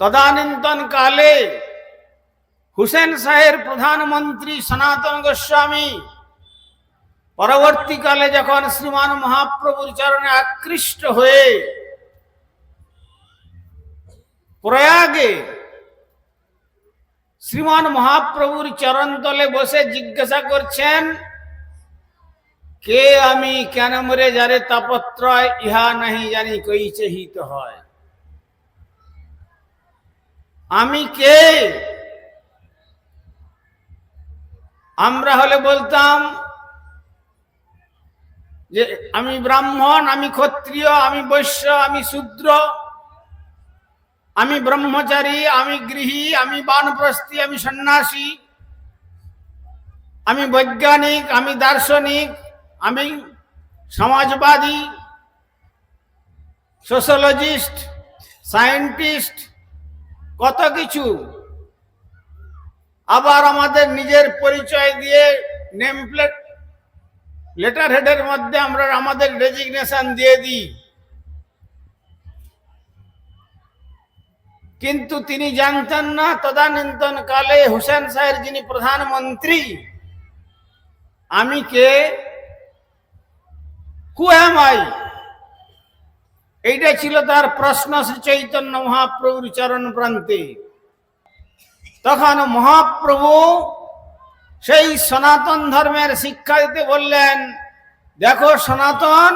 তদানীন্তন কালে হুসেন শাহের প্রধানমন্ত্রী সনাতন গোস্বামী পরবর্তীকালে যখন শ্রীমান মহাপ্রভুর চরণে আকৃষ্ট হয়ে প্রয়াগে শ্রীমান মহাপ্রভুর চরণ তলে বসে জিজ্ঞাসা করছেন, কে আমি? কেন মরে যারে তাপত্রয়? ইহা নাহি জানি, কইছে হিত হয়? আমি কে? আমরা হলে বলতাম যে আমি ব্রাহ্মণ, আমি ক্ষত্রিয়, আমি বৈশ্য, আমি শূদ্র, আমি ব্রহ্মচারী, আমি গৃহী, আমি বানপ্রস্থী, আমি সন্ন্যাসী, আমি বৈজ্ঞানিক, আমি দার্শনিক, আমি সমাজবাদী, সোশ্যোলজিস্ট, সায়েন্টিস্ট কত কিছু। আবার আমাদের নিজের পরিচয় দিয়ে নেম প্লেট লেটার হেডের মধ্যে আমরা আমাদের রেজিগনেশন দিয়ে দিই। কিন্তু তিনি জানতেন না, তদানীন্তন কালে হুসেন সাহের যিনি প্রধানমন্ত্রী, আমি কে? কুয়ামাই এইটা ছিল তার প্রশ্ন, শ্রী চৈতন্য মহাপ্রভুর চরণ প্রান্তে। তখন মহাপ্রভু সেই সনাতন ধর্মের শিক্ষা দিতে বললেন, দেখো সনাতন,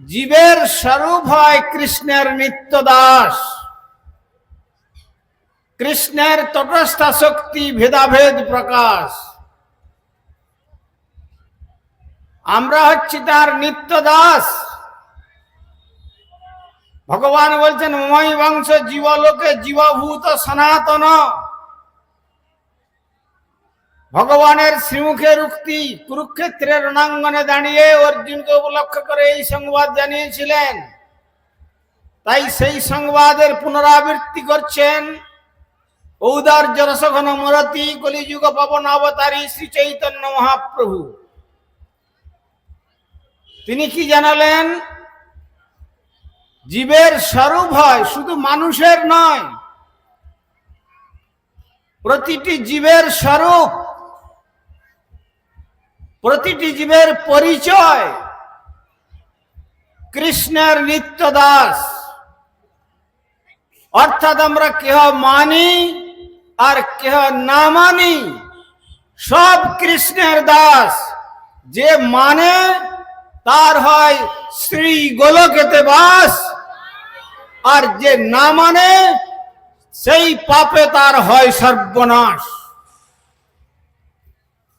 জীবের স্বরূপ হয় কৃষ্ণের নিত্য দাস কৃষ্ণের তটস্থা শক্তি ভেদাভেদ প্রকাশ। আমরা হচ্ছি তার নিত্য দাস ভগবান বলছেন ময় বংশ জীবলোকে জীবভূত সনাতন। ভগবানের শ্রীমুখের উক্তি কুরুক্ষেত্রের রণাঙ্গনে দাঁড়িয়ে অর্জুনকে উপলক্ষ করে এই সংবাদ জানিয়েছিলেন। তাই সেই সংবাদের পুনরাবৃত্তি করছেন ঔদার্য রসঘন মরতি কলিযুগ পবন অবতারী শ্রী চৈতন্য মহাপ্রভু। তিনি কি জানালেন? জীবের স্বরূপ হয়, শুধু মানুষের নয়। প্রতিটি জীবের স্বরূপ, প্রতিটি জীবের পরিচয় কৃষ্ণের নিত্য দাস অর্থাৎ আমরা কেহ মানি আর কেহ না মানি, সব কৃষ্ণের দাস। যে মানে তার হয় শ্রী গোলকেতে বাস। আর যে না মানে সেই পাপে তার হয় সর্বনাশ।